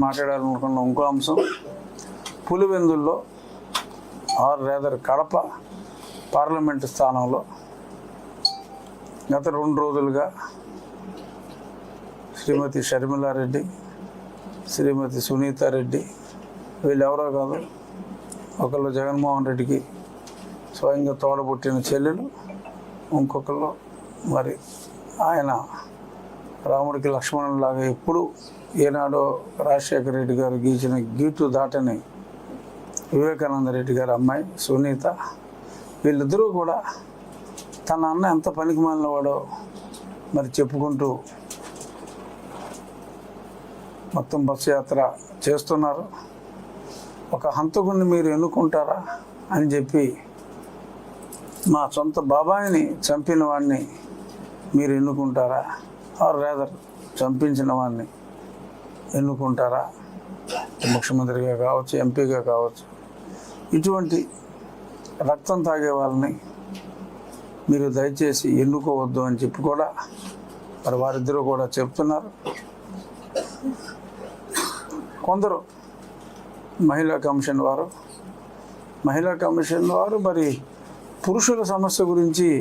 మాట్లాడాలనుకున్న ఇంకో అంశం పులివెందుల్లో ఆర్ రేదర్ కడప పార్లమెంటు స్థానంలో గత రెండు రోజులుగా శ్రీమతి షర్మిలారెడ్డి శ్రీమతి సునీతారెడ్డి వీళ్ళెవరో కాదు ఒకళ్ళు జగన్మోహన్ రెడ్డికి స్వయంగా తోడబుట్టిన చెల్లెలు ఇంకొకళ్ళు మరి ఆయన రాముడికి లక్ష్మణులాగా ఎప్పుడు ఏనాడో రాజశేఖర రెడ్డి గారు గీచిన గీటు దాటని వివేకానంద రెడ్డి గారి అమ్మాయి సునీత వీళ్ళిద్దరూ కూడా తన అన్న ఎంత పనికి మాలినవాడో మరి చెప్పుకుంటూ మొత్తం బస్సు యాత్ర చేస్తున్నారు. ఒక హంతకుడిని మీరు ఎన్నుకుంటారా అని చెప్పి మా సొంత బాబాయిని చంపిన వాడిని మీరు ఎన్నుకుంటారా? ఆర్ రేదర్ చంపించిన వాడిని ఎన్నుకుంటారా? ముఖ్యమంత్రిగా కావచ్చు ఎంపీగా కావచ్చు. ఇటువంటి రక్తం తాగే వాళ్ళని మీరు దయచేసి ఎన్నుకోవద్దు అని చెప్పి కూడా మరి వారిద్దరూ కూడా చెప్తున్నారు. కొందరు మహిళా కమిషన్ వారు మహిళా కమిషన్ వారు మరి పురుషుల సమస్య గురించి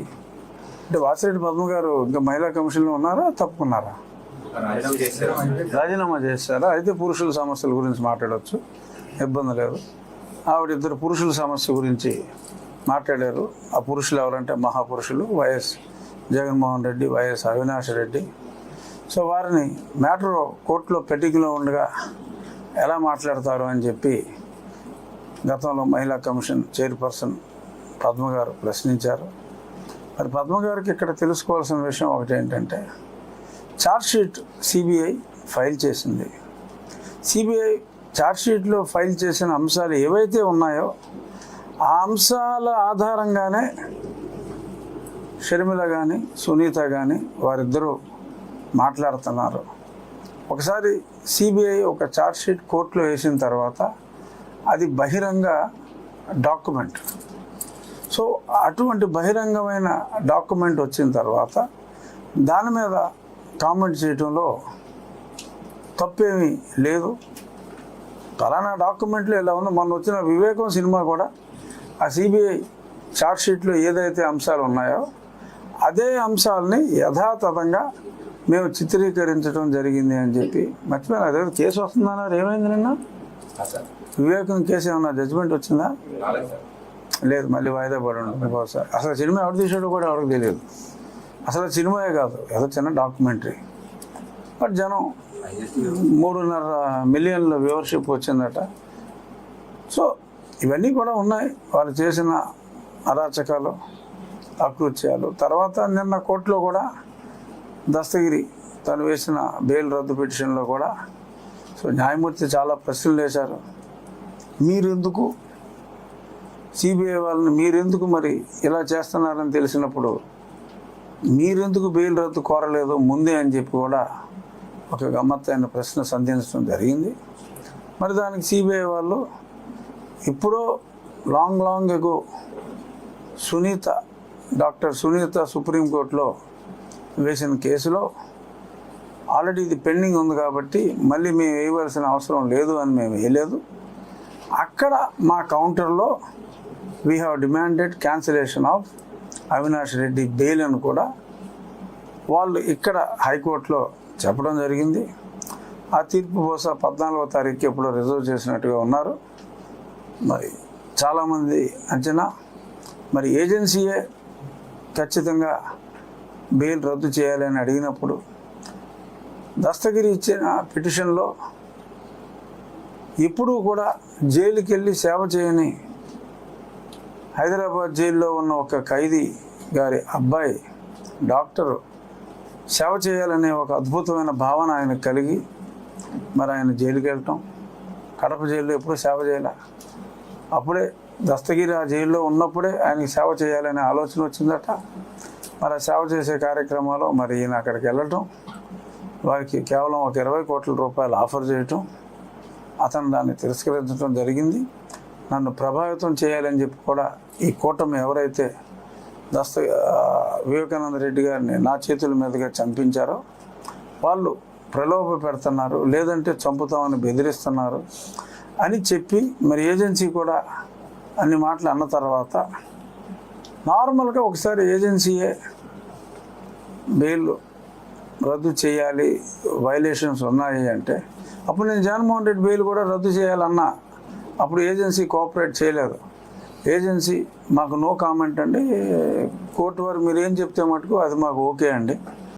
అంటే వాసిరెడ్డి పద్మ గారు ఇంకా మహిళా కమిషన్లో ఉన్నారా? తప్పుకున్నారా? రాజీనామా చేశారా? అయితే పురుషుల సమస్యల గురించి మాట్లాడవచ్చు ఇబ్బంది లేదు. ఆవిడ ఇద్దరు పురుషుల సమస్య గురించి మాట్లాడారు. ఆ పురుషులు ఎవరంటే మహాపురుషులు YS Jaganmohan Reddy YS Avinash Reddy. So వారిని మ్యాటర్ కోర్టులో పెట్టింగ్లో ఉండగా ఎలా మాట్లాడతారు అని చెప్పి గతంలో మహిళా కమిషన్ చైర్పర్సన్ పద్మగారు ప్రశ్నించారు. మరి పద్మగారికి ఇక్కడ తెలుసుకోవాల్సిన విషయం ఒకటి ఏంటంటే ఛార్జ్షీట్ సిబిఐ ఫైల్ చేసింది. సిబిఐ ఛార్జ్షీట్లో ఫైల్ చేసిన అంశాలు ఏవైతే ఉన్నాయో ఆ అంశాల ఆధారంగానే షర్మిల కానీ సునీత కానీ వారిద్దరూ మాట్లాడుతున్నారు. ఒకసారి సిబిఐ ఒక ఛార్జ్షీట్ కోర్టులో వేసిన తర్వాత అది బహిరంగ డాక్యుమెంట్. సో అటువంటి బహిరంగమైన డాక్యుమెంట్ వచ్చిన తర్వాత దాని మీద కామెంట్ చేయటంలో తప్పేమీ లేదు. ఫలానా డాక్యుమెంట్లో ఇలా ఉంది మొన్న వచ్చిన వివేకం సినిమా కూడా ఆ సిబిఐ షీట్లో ఏదైతే అంశాలు ఉన్నాయో అదే అంశాలని యథాతథంగా మేము చిత్రీకరించడం జరిగింది అని చెప్పి మర్చిపోయినా. అదే కేసు వస్తుందన్నారు ఏమైంది నిన్న? వివేకం కేసు ఏమన్నా జడ్జిమెంట్ వచ్చిందా? లేదు మళ్ళీ వాయిదా పడి ఉంటుంది బహుశా అసలు సినిమా ఎవరు తీసాడో కూడా ఎవరికి తెలియదు. అసలు సినిమాయే కాదు ఏదో చిన్న డాక్యుమెంటరీ. బట్ జనం మూడున్నర మిలియన్ల వ్యూవర్షిప్ వచ్చిందట. సో ఇవన్నీ కూడా ఉన్నాయి. వాళ్ళు చేసిన అరాచకాలు అకృత్యాలు. తర్వాత నిన్న కోర్టులో కూడా దస్తగిరి తను వేసిన బెయిల్ రద్దు పిటిషన్లో కూడా సో న్యాయమూర్తి చాలా ప్రశ్నలు వేశారు. మీరెందుకు సిబిఐ వాళ్ళని మీరెందుకు మరి ఇలా చేస్తున్నారని తెలిసినప్పుడు మీరెందుకు బెయిల్ రద్దు కోరలేదు? ముందే అని చెప్పి కూడా ఒక గమ్మత్తైన ప్రశ్న సంధించడం జరిగింది. మరి దానికి సిబిఐ వాళ్ళు ఇప్పుడో long long ago Sunitha doctor Sunitha సుప్రీంకోర్టులో వేసిన కేసులో ఆల్రెడీ ఇది పెండింగ్ ఉంది కాబట్టి మళ్ళీ మేము వేయవలసిన అవసరం లేదు అని మేము వేయలేదు. అక్కడ మా కౌంటర్లో we have demanded cancellation of Avinash Reddy bail అని కూడా వాళ్ళు ఇక్కడ హైకోర్టులో చెప్పడం జరిగింది. ఆ తీర్పు బహుశా పద్నాలుగో తారీఖు ఎప్పుడో రిజర్వ్ చేసినట్టుగా ఉన్నారు. మరి చాలామంది అంచనా. మరి ఏజెన్సీయే ఖచ్చితంగా బెయిల్ రద్దు చేయాలని అడిగినప్పుడు దస్తగిరి ఇచ్చిన పిటిషన్లో ఎప్పుడూ కూడా జైలుకి వెళ్ళి సేవ చేయని హైదరాబాద్ జైల్లో ఉన్న ఒక ఖైదీ గారి అబ్బాయి డాక్టరు సేవ చేయాలనే ఒక అద్భుతమైన భావన ఆయన కలిగి మరి ఆయన జైలుకి వెళ్ళటం కడప జైల్లో ఎప్పుడూ సేవ చేయాల. అప్పుడే దస్తగిరి ఆ జైల్లో ఉన్నప్పుడే ఆయనకి సేవ చేయాలనే ఆలోచన వచ్చిందట. మరి ఆ సేవ చేసే కార్యక్రమాలు మరి ఈయన అక్కడికి వెళ్ళటం వారికి కేవలం ఒక ఇరవై కోట్ల రూపాయలు ఆఫర్ చేయటం అతను దాన్ని తిరస్కరించడం జరిగింది. నన్ను ప్రభావితం చేయాలని చెప్పి కూడా ఈ కూటమి ఎవరైతే దస్త వివేకానంద రెడ్డి గారిని నా చేతుల మీదుగా చంపించారో వాళ్ళు ప్రలోభ పెడుతున్నారు లేదంటే చంపుతామని బెదిరిస్తున్నారు అని చెప్పి మరి ఏజెన్సీ కూడా అన్ని మాటలు అన్న తర్వాత నార్మల్గా ఒకసారి ఏజెన్సీయే బెయిల్ రద్దు చేయాలి వైలేషన్స్ ఉన్నాయి అంటే అప్పుడు నేను జగన్మోహన్ రెడ్డి బెయిల్ కూడా రద్దు చేయాలన్నా అప్పుడు ఏజెన్సీ కోఆపరేట్ చేయలేదు. ఏజెన్సీ మాకు నో కామెంట్ అండి. కోర్టు వారు మీరు ఏం చెప్తే మటుకు అది మాకు ఓకే అండి.